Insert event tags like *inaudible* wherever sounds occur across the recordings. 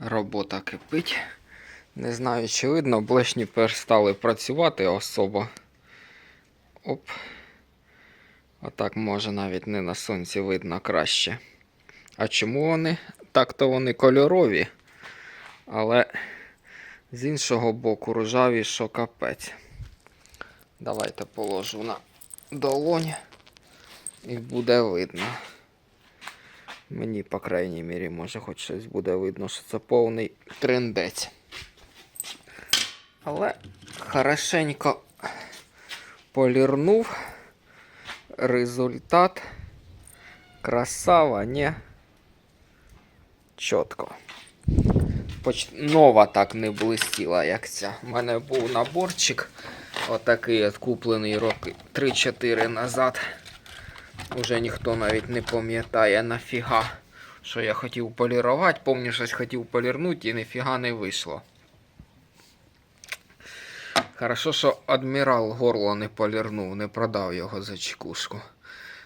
Робота кипить. Не знаю, чи видно, блешні перестали працювати особо. Оп. Отак може навіть не на сонці видно краще. А чому вони? Так-то вони кольорові. Але з іншого боку рожаві, що капець. Давайте положу на долонь і буде видно. Мені, по крайній мірі, може хоч щось буде видно, що це повний трендець. Але хорошенько полірнув. Результат. Красава, не? Чітко. Поч... Нова так не блистіла, як ця. У мене був наборчик. Отакий от куплений роки 3-4 назад. Уже ніхто навіть не пам'ятає нафіга, що я хотів полірувати. Помню, щось хотів полірнути і ніфіга не вийшло. Хорошо, що адмірал горло не полірнув, не продав його за чекушку.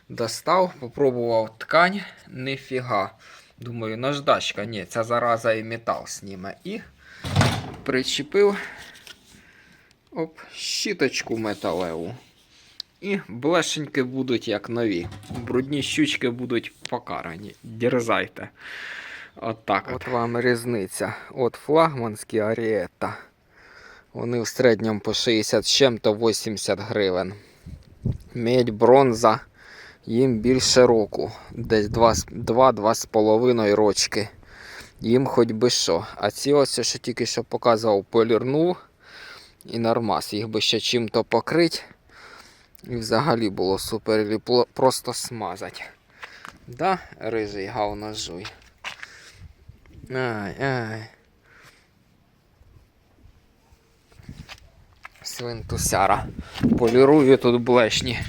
Достав, попробував ткань, ніфіга. Думаю, наждачка, ні, ця зараза і метал сніме. І причепив оп, щіточку металеву. І блешеньки будуть як нові. Брудні щучки будуть покарані. Дерзайте. От так от. вам різниця. От флагманські Арієта. Вони в середньому по 60 з чим-то 80 гривень. Медь, бронза. Їм більше року. Десь 2-2,5 рочки. Їм хоч би що. А ці ось, що тільки що показував, полірнув. І нормас. Їх би ще чим-то покрить. І взагалі було супер, і пло- просто смазать. Да, рижий гавно жуй. Ай, ай. Свинтусяра. Полірую тут блешні.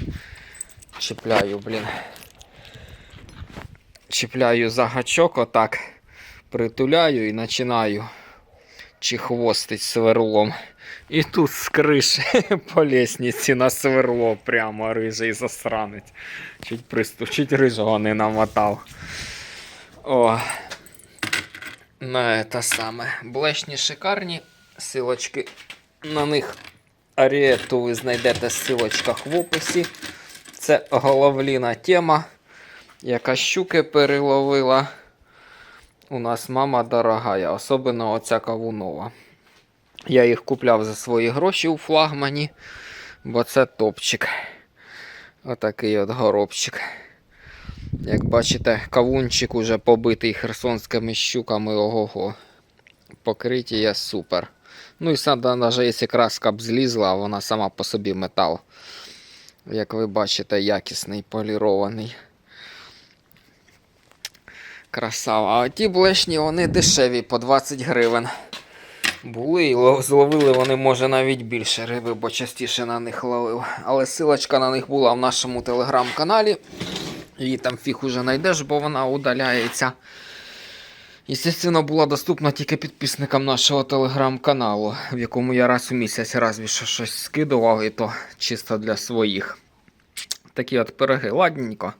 Чіпляю, блін. Чіпляю за гачок отак. Притуляю і починаю чехвостить сверлом. І тут з криші *laughs* по лестниці на сверло прямо рижий засранець. Чуть приступ, чуть рижого не намотав. О. На те саме. Блешні шикарні. Силочки на них аріету ви знайдете в силочках в описі. Це головліна тема, яка щуки переловила. У нас мама дорогая, особливо оця кавунова. Я їх купляв за свої гроші у флагмані, бо це топчик. Отакий от горобчик. Як бачите, кавунчик уже побитий херсонськими щуками ого-го. Покриття супер. Ну і сам, навіть якщо краска б злізла, вона сама по собі метал. Як ви бачите, якісний полірований. Красава. А ті блешні вони дешеві по 20 гривень. Були і зловили вони, може, навіть більше риби, бо частіше на них ловив. Але силочка на них була в нашому телеграм-каналі. Її там фіг уже знайдеш, бо вона удаляється. Естественно, була доступна тільки підписникам нашого телеграм-каналу, в якому я раз у місяць разві що щось скидував, і то чисто для своїх. Такі от пироги, ладненько.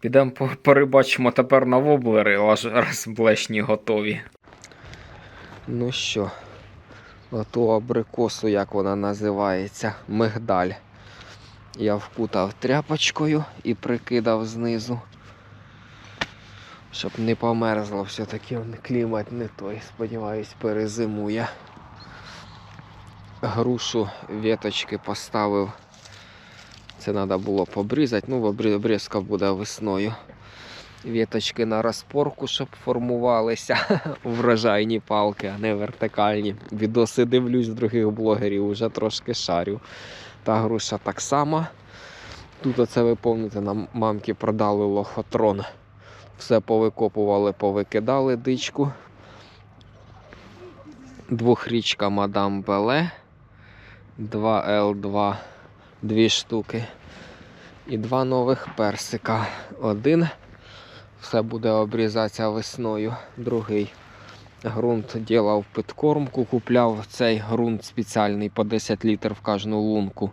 Підемо по- порибачимо тепер на воблери, аж раз блешні готові. Ну що, оту абрикосу, як вона називається, мигдаль. Я вкутав тряпочкою і прикидав знизу. Щоб не померзло, все-таки клімат не той, сподіваюсь, перезимує. Грушу веточки поставив. Це треба було побрізати, ну обрізка буде весною. Віточки на розпорку, щоб формувалися *laughs* врожайні палки, а не вертикальні. Відоси дивлюсь других блогерів, вже трошки шарю. Та груша так само. Тут оце ви помните, нам мамки продали лохотрон. Все повикопували, повикидали дичку. Двохрічка Мадам Беле. 2Л2, дві штуки. І два нових персика. Один все буде обрізатися весною. Другий ґрунт ділав підкормку, купляв цей ґрунт спеціальний по 10 літрів в кожну лунку.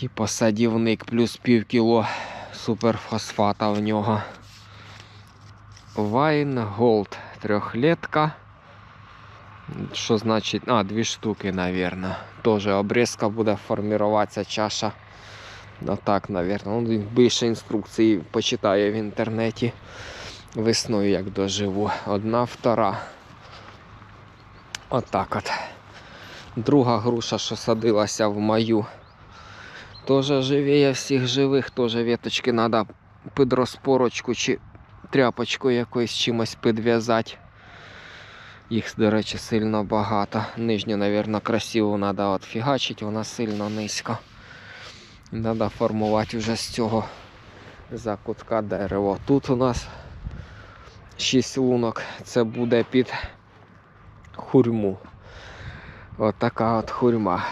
Типа садівник плюс пів кіло суперфосфата в нього. Вайн Голд Трьохлетка. Що значить? А, дві штуки, мабуть. Тоже обрізка буде формуватися чаша. Отак, мабуть. Ну, більше інструкцій почитаю в інтернеті. Весною як доживу. Одна, втора. Отак от. Друга груша, що садилася в маю. Тоже живіє всіх живих, теж веточки треба під розпорочку чи тряпочку якоюсь чимось підв'язати. Їх, до речі, сильно багато. Нижню, мабуть, красиву треба отфігачити, вона сильно низько. Треба формувати вже з цього закутка дерево. Тут у нас 6 лунок. Це буде під хурму. От така от хурма.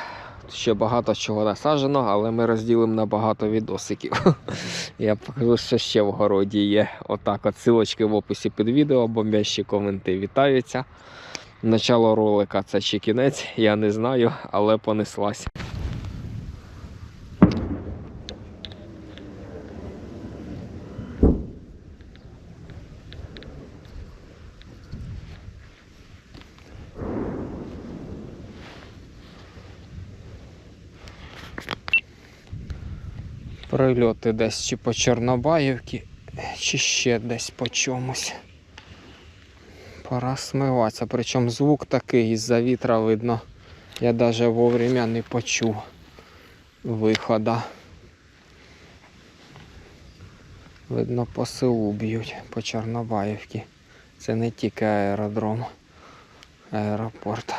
Ще багато чого насаджено, але ми розділимо на багато відосиків. *laughs* Я покажу, що ще в городі є. Отак от силочки в описі під відео, бомбящі коменти вітаються. Начало ролика це чи кінець, я не знаю, але понеслась. Прильоти десь чи по Чорнобаївці, чи ще десь по чомусь. Пора смиватися. Причому звук такий із-за вітра видно. Я навіть вовремя не почув виходу. Видно, по селу б'ють, по Чорнобаївці. Це не тільки аеродром, аеропорт.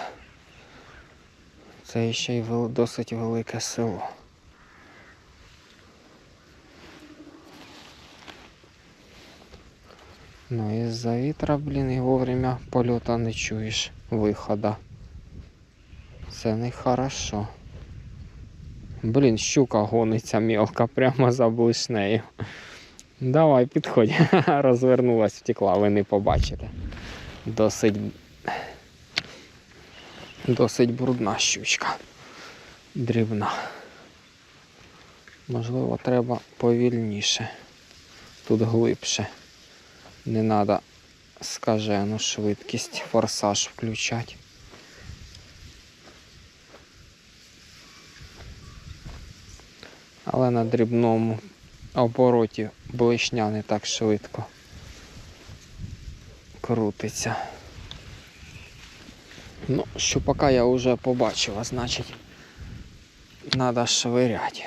Це ще й досить велике село. Ну из-за вітра, блін, і вовремя польота не чуєш вихода. Це не хорошо. Блін, щука гониться мелка прямо за блишнею. Давай, підходь. *laughs* Розвернулась, втекла, ви не побачите. Досить. Досить брудна щучка. Дрібна. Можливо, треба повільніше. Тут глибше. Не треба скажену швидкість, форсаж включати. Але на дрібному обороті блишня не так швидко крутиться. Ну, щупака я вже побачила, значить, треба швиряти.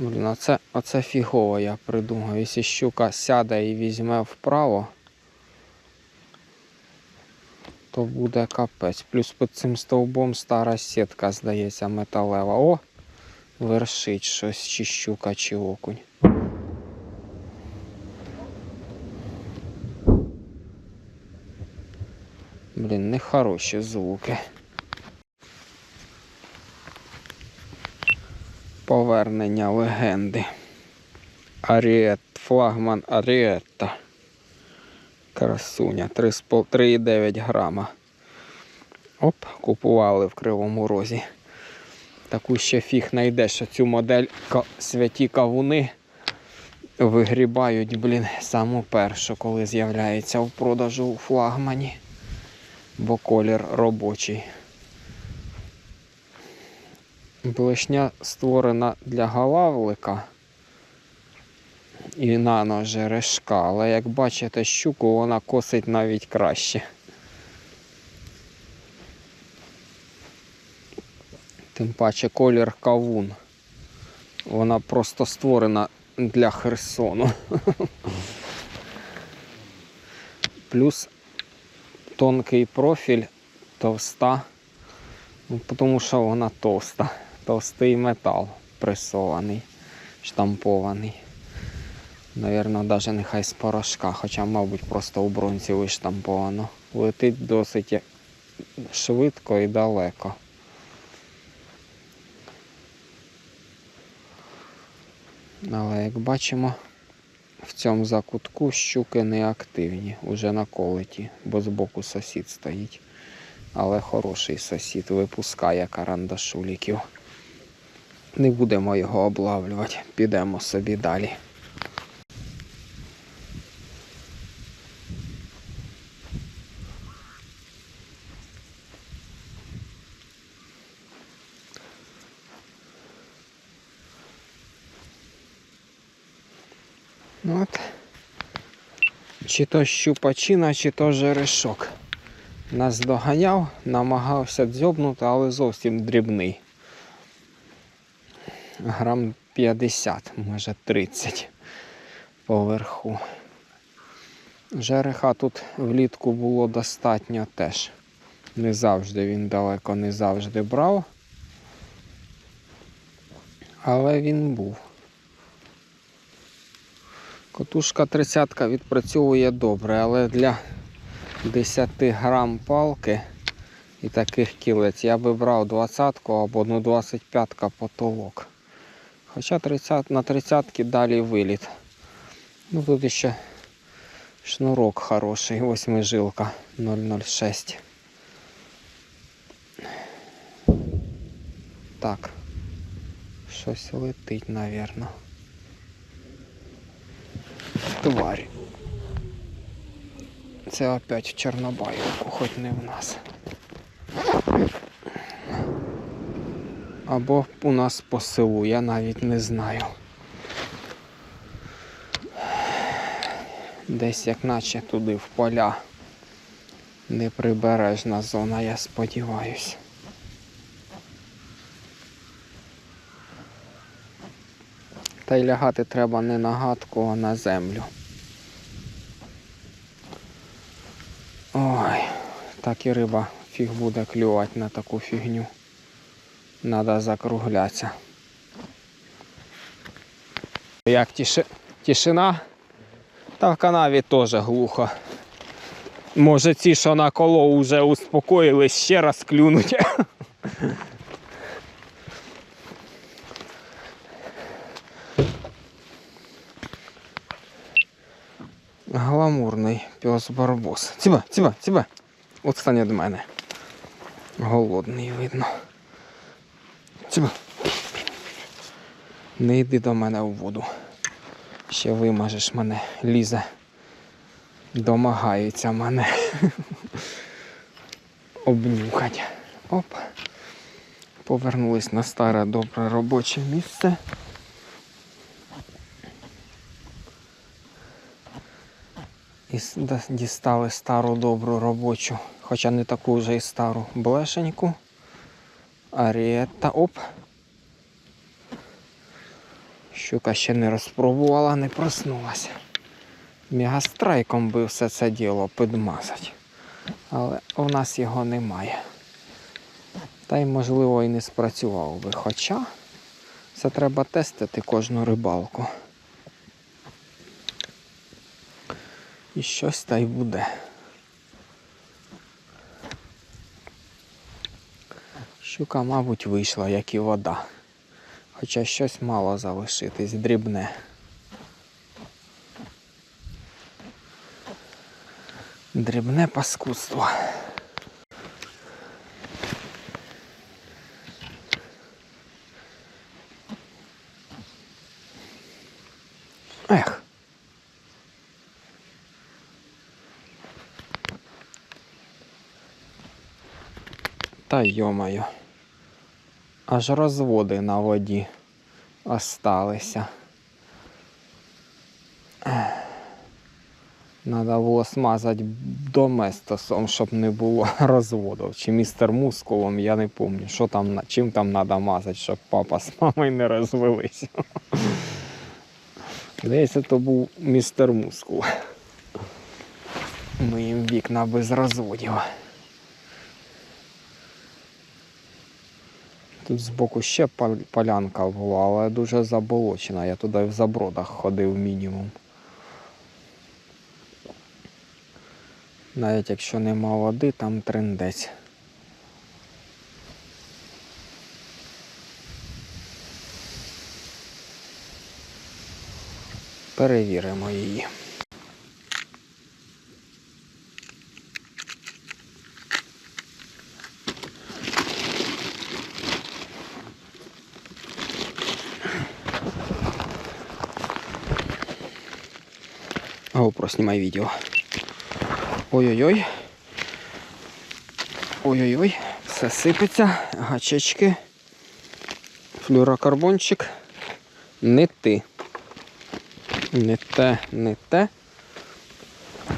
Блін, оце, оце фігово я придумав. Якщо щука сяде і візьме вправо, то буде капець. Плюс під цим стовбом стара сітка, здається, металева. О! Вершить щось, чи щука, чи окунь. Блін, нехороші звуки. Повернення легенди. Аріет, флагман Аріетта. Красуня, 3,9 грама. Оп, купували в Кривому Розі. Таку ще фіг знайдеш, цю модель святі кавуни вигрібають, блін, саму першу, коли з'являється в продажу у флагмані. Бо колір робочий. Блешня створена для галавлика і наножерешка, але як бачите, щуку вона косить навіть краще. Тим паче колір кавун. Вона просто створена для Херсону. *laughs* Плюс тонкий профіль, товста. Ну, тому що вона товста. Товстий метал пресований, штампований. Навірно, навіть нехай з порошка, хоча, мабуть, просто у бронзі виштамповано. Летить досить швидко і далеко. Але як бачимо, в цьому закутку щуки не активні, уже наколиті, бо збоку сусід стоїть. Але хороший сусід випускає карандашуліків не будемо його облавлювати, підемо собі далі. Ну от. Чи то щупачина, чи то жерешок. Нас доганяв, намагався дзьобнути, але зовсім дрібний. Грам 50, може 30 поверху. Жереха тут влітку було достатньо теж. Не завжди він далеко не завжди брав. Але він був. Котушка 30 відпрацьовує добре, але для 10 грам палки і таких кілець я би брав 20 або ну 25 потолок. Хоча 30, на 30 далі виліт. Ну тут ще шнурок хороший, восьмижилка 006. Так. Щось летить, навірно. Тварь. Це опять в Чорнобаївку, хоч не в нас. Або у нас по селу, я навіть не знаю. Десь як наче туди в поля. Неприбережна зона, я сподіваюсь. Та й лягати треба не на гадку, а на землю. Ой, так і риба фіг буде клювати на таку фігню. Надо закруглятися. Як тиши... тишина? Та в канаві теж глухо. Може ці, що на коло вже успокоїлись, ще раз клюнуть. *laughs* Гламурний пес барбос. Ціба, ціба, ціба. От стань від мене. Голодний видно. Ціба. Не йди до мене у воду. Ще вимажеш мене, лізе. Домагається мене. *laughs* Обнюхать. Оп. Повернулись на старе добре робоче місце. І дістали стару добру робочу, хоча не таку вже і стару блешеньку. Арієта. Оп. Щука ще не розпробувала, не проснулася. Мегастрайком би все це діло підмазати. Але у нас його немає. Та й можливо і не спрацював би. Хоча це треба тестити кожну рибалку. І щось та й буде. Щука, мабуть, вийшла, як і вода. Хоча щось мало залишитись, дрібне. Дрібне паскудство. Ех. Та йомаю. Аж розводи на воді осталися. Надо було смазати доместосом, щоб не було *laughs* розводів. Чи містер мускулом, я не пам'ятаю, що там, чим там треба мазати, щоб папа з мамою не розвелися. *laughs* Здається, то був містер мускул. Ми їм вікна без розводів. Тут збоку ще полянка була, але дуже заболочена. Я туди в забродах ходив мінімум. Навіть якщо нема води, там трендець. Перевіримо її. Снимай видео. Ой-ой-ой. Ой-ой-ой. Все сипеться. Гачечки. Флюрокарбончик. Не ти. Не те, не те.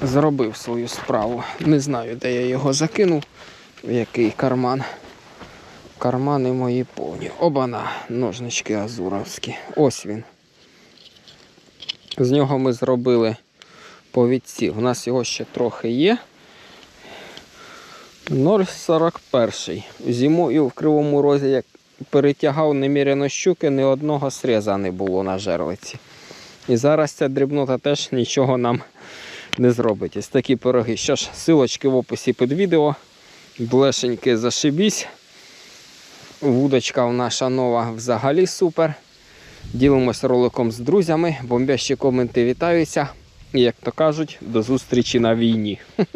Зробив свою справу. Не знаю, де я його закинув, в який карман. Кармани мої повні. Обана, ножнички азуровські. Ось він. З нього ми зробили повідці. У нас його ще трохи є. 0,41. Зимою в кривому розі, як перетягав неміряно щуки, ні одного среза не було на жерлиці. І зараз ця дрібнота теж нічого нам не зробить. Ось такі пироги. Що ж, силочки в описі під відео. Блешеньки зашибісь. Вудочка наша нова взагалі супер. Ділимось роликом з друзями. Бомбящі коменти вітаються. Як то кажуть, до зустрічі на війні. *laughs*